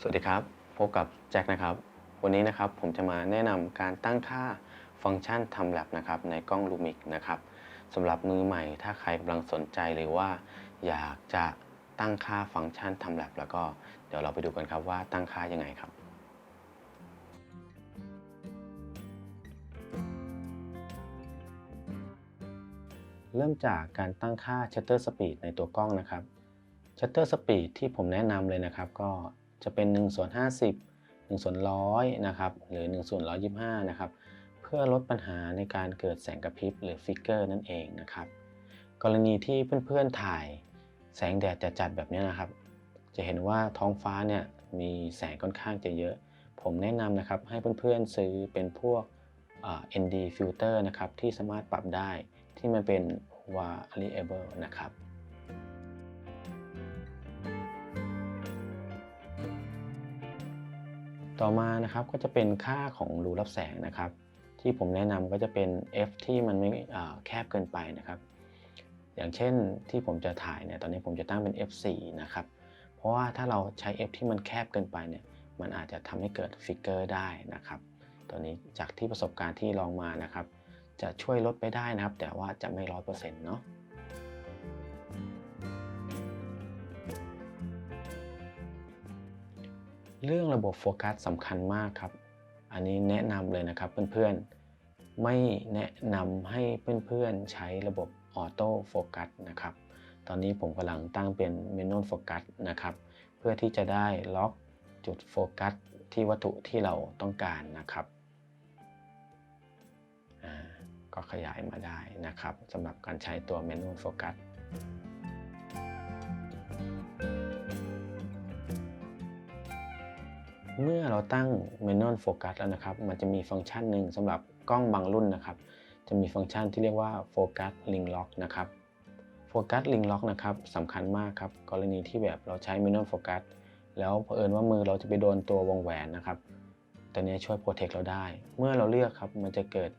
สวัสดีครับ พบกับแจ็คนะครับ วันนี้นะครับผมจะมาแนะนำการตั้งค่าฟังก์ชันทำแลบนะครับในกล้อง Lumix นะครับสำหรับมือใหม่ถ้าใครกำลังสนใจหรือว่า อยากจะตั้งค่าฟังก์ชันทำแลบแล้วก็เดี๋ยวเราไปดูกันครับว่าตั้งค่ายังไงครับเริ่มจากการตั้งค่า shutter speed ในตัวกล้องนะครับ shutter speed ที่ผมแนะนำเลยนะครับ ก็ จะเป็น1ส่วน50 1ส่วน100นะครับหรือ1ส่วน125นะครับเพื่อลดปัญหาในการเกิดแสงกระพริบหรือฟิกเกอร์นั่นเองนะครับกรณีที่เพื่อนๆถ่ายแสงแดดจัดๆแบบนี้นะครับ จะเห็นว่าท้องฟ้าเนี่ยมีแสงค่อนข้างจะเยอะ ผมแนะนำนะครับให้เพื่อนๆซื้อเป็นพวก ND filter นะครับที่สามารถปรับได้ที่มันเป็น variable นะครับ ต่อมานะครับก็จะเป็นค่าของรูรับแสงนะครับ ที่ผมแนะนำก็จะเป็น f ที่มันไม่แคบเกินไปนะครับ อย่างเช่นที่ผมจะถ่ายเนี่ยตอนนี้ผมจะตั้งเป็น f4 นะครับเพราะว่าถ้าเราใช้ f ที่มันแคบเกินไปเนี่ยมันอาจจะทำให้เกิดฟิกเกอร์ได้นะครับตอนนี้จากที่ประสบการณ์ที่ลองมานะครับ จะช่วยลดไปได้นะครับ แต่ว่าจะไม่ร้อยเปอร์เซ็นต์เนาะ เรื่องระบบโฟกัสสำคัญมากครับ อันนี้แนะนำเลยนะครับเพื่อนๆ ไม่แนะนำให้เพื่อนๆ ใช้ระบบออโต้โฟกัสนะครับ ตอนนี้ผมกำลังตั้งเป็นเมนูโฟกัสนะครับ เพื่อที่จะได้ล็อกจุดโฟกัสที่วัตถุที่เราต้องการนะครับ ก็ขยายมาได้นะครับสำหรับการใช้ตัวเมนูโฟกัส เมื่อเราตั้ง Manual Focus แล้วนะครับ มันจะมีฟังก์ชันหนึ่งสำหรับกล้องบางรุ่นนะครับ จะมีฟังก์ชันที่เรียกว่า Focus Ring Lock นะครับ Focus Ring Lock นะครับสำคัญมากครับ กรณีที่แบบเราใช้ Manual Focus แล้วเผอิญว่ามือเราจะไปโดนตัววงแหวนนะครับ ตัวนี้ช่วยโปรเทคเราได้ เมื่อเราเลือกครับ มันจะเกิด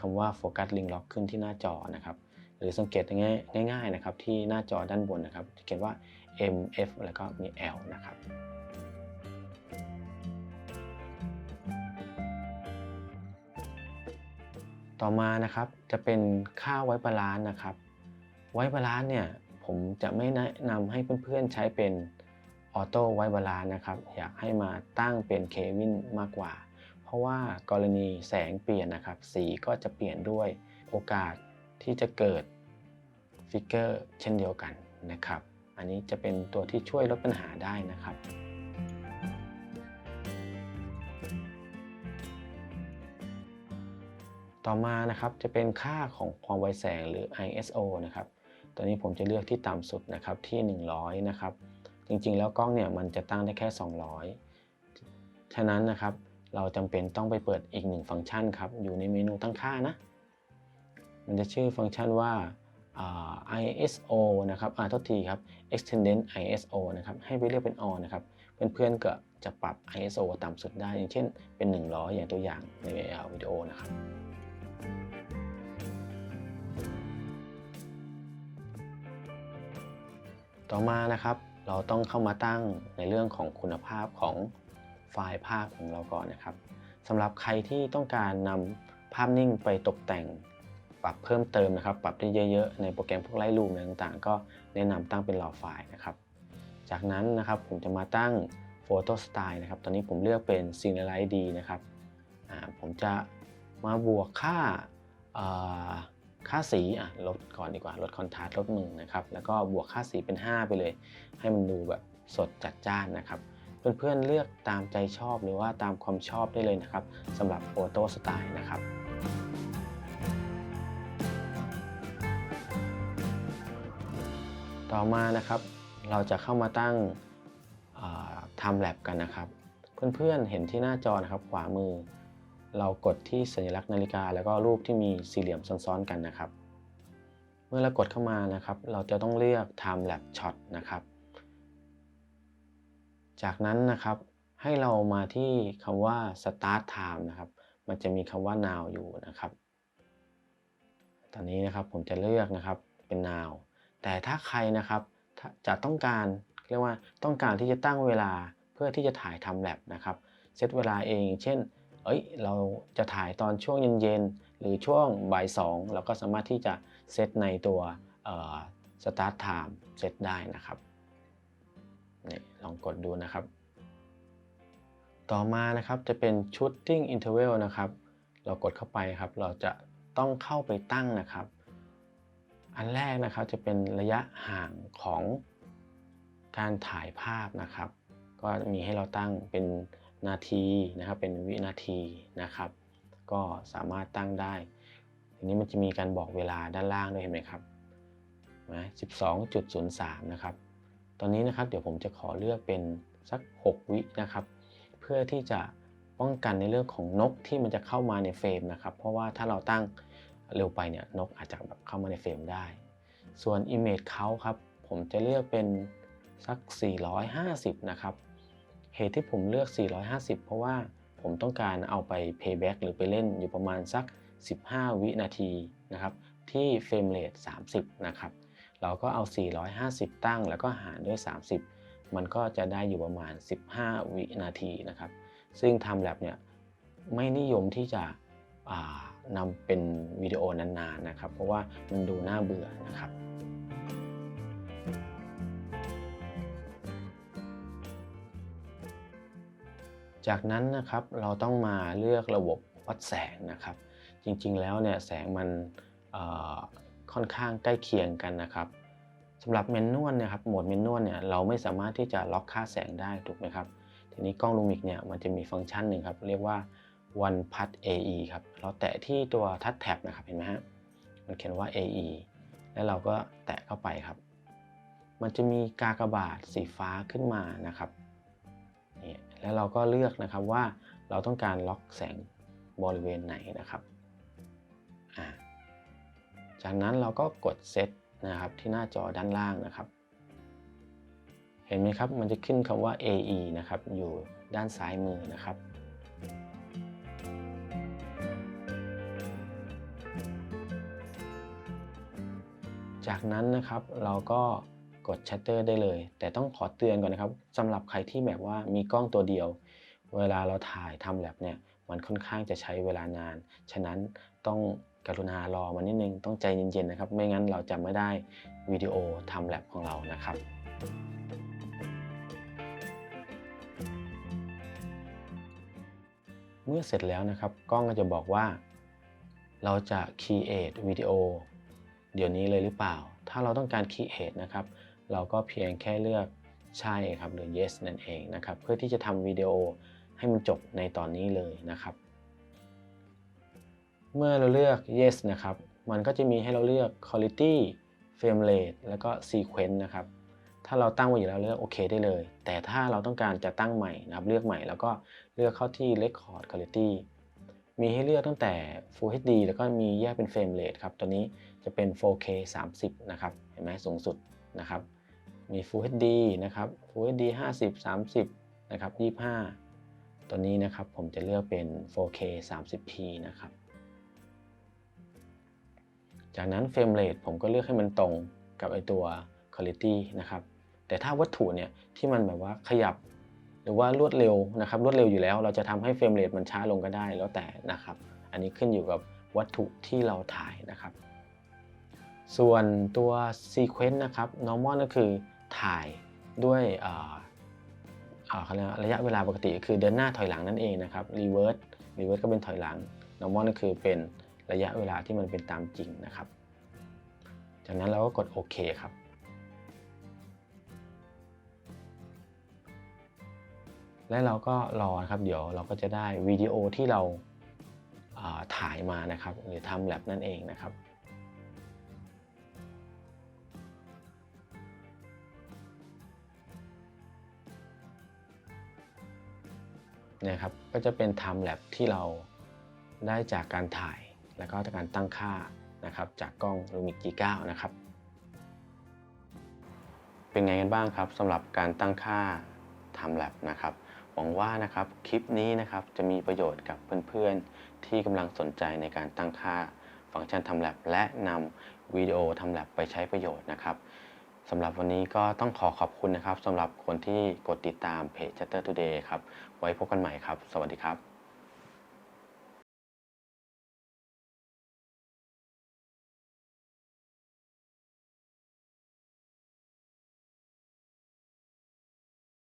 คำว่า Focus Ring Lock ขึ้นที่หน้าจอนะครับ หรือสังเกตง่ายๆนะครับที่หน้าจอด้านบนนะครับจะเขียนว่า M F แล้วก็มี L นะครับ ต่อมานะครับจะเป็นค่าไว้บาลานซ์นะครับ ไว้บาลานซ์เนี่ยผมจะไม่แนะนำให้เพื่อนๆใช้เป็นออโต้ไว้บาลานซ์นะครับ อยากให้มาตั้งเป็นเควินมากกว่า เพราะว่ากรณีแสงเปลี่ยนนะครับ สีก็จะเปลี่ยนด้วยโอกาสที่จะเกิดฟิกเกอร์เช่นเดียวกันนะครับ อันนี้จะเป็นตัวที่ช่วยลดปัญหาได้นะครับ ต่อมานะครับจะเป็นค่าของความไวแสงหรือ ISO นะครับ ตัวนี้ผมจะเลือกที่ต่ำสุดนะครับที่ 100 นะครับ จริงๆ แล้วกล้องเนี่ยมันจะตั้งได้แค่ 200 ฉะนั้นนะครับเราจำเป็นต้องไปเปิดอีกหนึ่งฟังก์ชันครับอยู่ในเมนูตั้งค่านะ มันจะชื่อฟังก์ชันว่า ISO นะครับอ่าทษทีครับ extended ISO นะครับ ให้ไปเลือกเป็น on นะครับ เพื่อนๆก็จะปรับ ISO ต่ำสุดได้ อย่างเช่นเป็น 100 อย่างตัวอย่างในวิดีโอนะครับ ต่อมานะครับ เราต้องเข้ามาตั้งในเรื่องของคุณภาพของไฟล์ภาพของเราก่อนนะครับสำหรับใครที่ต้องการนำภาพนิ่งไปตกแต่ง ปรับเพิ่มเติมนะครับ ปรับได้เยอะๆ ในโปรแกรมพวกไลท์รูมอะไรต่างๆ ก็แนะนำตั้งเป็นรอไฟล์นะครับ จากนั้นนะครับผมจะมาตั้งโฟโต้สไตล์นะครับ ตอนนี้ผมเลือกเป็น Serialize D นะครับ ผมจะมาบวกค่า ค่าสีอะลดก่อนดีกว่าลดคอนทราสต์ลดมือนะครับแล้วก็บวกค่าสีเป็น 5 ไปเลย ให้มันดูแบบสดจัดจ้านนะครับเพื่อนๆเลือกตามใจชอบหรือว่าตามความชอบได้เลยนะครับสำหรับโฟโต้สไตล์นะครับต่อมานะครับเราจะเข้ามาตั้งทำแลบกันนะครับ เพื่อนๆเห็นที่หน้าจอนะครับขวามือ เรากดที่สัญลักษณ์นาฬิกา แล้วก็รูปที่มีสี่เหลี่ยมซ้อนๆกันนะครับ เมื่อเรากดเข้ามานะครับ เราจะต้องเลือก Time Lapse Shot นะครับ จากนั้นนะครับให้เรามาที่คำว่า Start Time นะครับ มันจะมีคำว่า Now อยู่นะครับ ตอนนี้นะครับผมจะเลือกนะครับเป็น Now แต่ถ้าใครนะครับจะต้องการเรียกว่าต้องการที่จะตั้งเวลาเพื่อที่จะถ่ายทำแ a บนะครับ เซตเวลาเอง เช่น เอ้ยเราจะถ่ายตอนช่วงเย็นๆหรือช่วงบ่ายสองเราก็สามารถที่จะเซตในตัวสตาร์ทไทม์เซตได้นะครับนี่ลองกดดูนะครับ ต่อมานะครับจะเป็น shooting interval นะครับ เรากดเข้าไปครับ เราจะต้องเข้าไปตั้งนะครับ อันแรกนะครับจะเป็นระยะห่างของการถ่ายภาพนะครับ ก็มีให้เราตั้งเป็น นาทีนะครับ เป็นวินาทีนะครับ ก็สามารถตั้งได้ ทีนี้มันจะมีการบอกเวลาด้านล่างด้วยเห็นไหมครับนะ12.03 นะครับ ตอนนี้นะครับเดี๋ยวผมจะขอเลือกเป็นสัก 6 วินะครับ เพื่อที่จะป้องกันในเรื่องของนกที่มันจะเข้ามาในเฟรมนะครับ เพราะว่าถ้าเราตั้งเร็วไปเนี่ยนกอาจจะแบบเข้ามาในเฟรมได้ ส่วน Image Count ครับ ผมจะเลือกเป็นสัก 450 นะครับ เหตุที่ผมเลือก 450 เพราะว่าผมต้องการเอาไป payback หรือไปเล่นอยู่ประมาณสัก 15 วินาทีนะครับที่เฟรมเรท30 นะครับ เราก็เอา 450 ตั้งแล้วก็หารด้วย 30 มันก็จะได้อยู่ประมาณ 15 วินาทีนะครับ ซึ่งทำแ a บเนี่ยไม่นิยมที่จะนำเป็นวิดีโอ นานๆนะครับ เพราะว่ามันดูน่าเบื่อนะครับ จากนั้นนะครับเราต้องมาเลือกระบบวัดแสงนะครับ จริงๆแล้วเนี่ยแสงมันค่อนข้างใกล้เคียงกันนะครับสำหรับเมนนวลเนี่ยครับโหมดเมนนวลเนี่ยเราไม่สามารถที่จะล็อกค่าแสงได้ถูกไหมครับทีนี้กล้องลูมิกเนี่ยมันจะมีฟังก์ชันหนึ่งครับเรียกว่า one put AE ครับเราแตะที่ตัวทัชแท็บนะครับเห็นไหมฮะมันเขียนว่า AE แล้วเราก็แตะเข้าไปครับ มันจะมีกากบาทสีฟ้าขึ้นมานะครับ แล้วเราก็เลือกนะครับว่าเราต้องการล็อกแสงบริเวณไหนนะครับจากนั้นเราก็กดเซตนะครับที่หน้าจอด้านล่างนะครับ เห็นไหมครับมันจะขึ้นคำว่า AE นะครับอยู่ด้านซ้ายมือนะครับจากนั้นนะครับเราก็ กดชัตเตอร์ได้เลย แต่ต้องขอเตือนก่อนนะครับสำหรับใครที่แบบว่ามีกล้องตัวเดียว เวลาเราถ่ายทำแลบเนี่ยมันค่อนข้างจะใช้เวลานาน ฉะนั้นต้องกรุณารอมานิดนึง ต้องใจเย็นๆนะครับ ไม่งั้นเราจะไม่ได้วิดีโอทำแลบของเรานะครับเมื่อเสร็จแล้วนะครับกล้องก็จะบอกว่า เราจะ create วิดีโอเดี๋ยวนี้เลยหรือเปล่า ถ้าเราต้องการ create นะครับ เราก็เพียงแค่เลือกใช่ครับหรือ yes นั่นเองนะครับ เพื่อที่จะทำวิดีโอให้มันจบในตอนนี้เลยนะครับ เมื่อเราเลือก yes นะครับ มันก็จะมีให้เราเลือก quality frame rate แล้วก็ sequence นะครับ ถ้าเราตั้งไว้อยู่แล้วเลือกโอเคได้เลย แต่ถ้าเราต้องการจะตั้งใหม่นะครับ เลือกใหม่แล้วก็เลือกเข้าที่ record quality มีให้เลือกตั้งแต่ Full HD แล้วก็มีแยกเป็น frame rate ครับ ตัวนี้จะเป็น 4K 30 นะครับ เห็นไหมสูงสุดนะครับ มี Full HD นะครับ Full HD 50 30 นะครับ 25 ตัวนี้นะครับผมจะเลือกเป็น 4K 30p นะครับ จากนั้นเฟรมเรทผมก็เลือกให้มันตรงกับไอตัว Quality นะครับ แต่ถ้าวัตถุเนี่ยที่มันแบบว่าขยับ หรือว่ารวดเร็วนะครับรวดเร็วอยู่แล้ว เราจะทำให้เฟรมเรทมันช้าลงก็ได้แล้วแต่นะครับ อันนี้ขึ้นอยู่กับวัตถุที่เราถ่ายนะครับส่วนตัว Sequence นะครับ Normal ก็คือ ถ่ายด้วยระยะเวลาปกติคือเดินหน้าถอยหลังนั่นเองนะครับ Reverse Reverse ก็เป็นถอยหลัง Normal ก็คือเป็นระยะเวลาที่มันเป็นตามจริงนะครับ จากนั้นเราก็กดโอเคครับและเราก็รอครับเดี๋ยวเราก็จะได้วิดีโอที่เราถ่ายมานะครับ หรือทำแลบนั่นเองนะครับ นี่ยครับก็จะเป็น time lapse ที่เราได้จากการถ่าย แล้วก็การตั้งค่านะครับจากกล้อง Lumix G9 นะครับเป็นไงกันบ้างครับสำหรับการตั้งค่า time lapse นะครับหวังว่านะครับคลิปนี้นะครับจะมีประโยชน์กับเพื่อนๆ ที่กำลังสนใจในการตั้งค่าฟังก์ชันทำแลบและนำวิดีโอทำแลบไปใช้ประโยชน์นะครับ สำหรับวันนี้ก็ต้องขอขอบคุณนะครับสำหรับคนที่กดติดตามเพจ Chatter Today ครับ ไว้พบกันใหม่ครับ สวัสดีครับ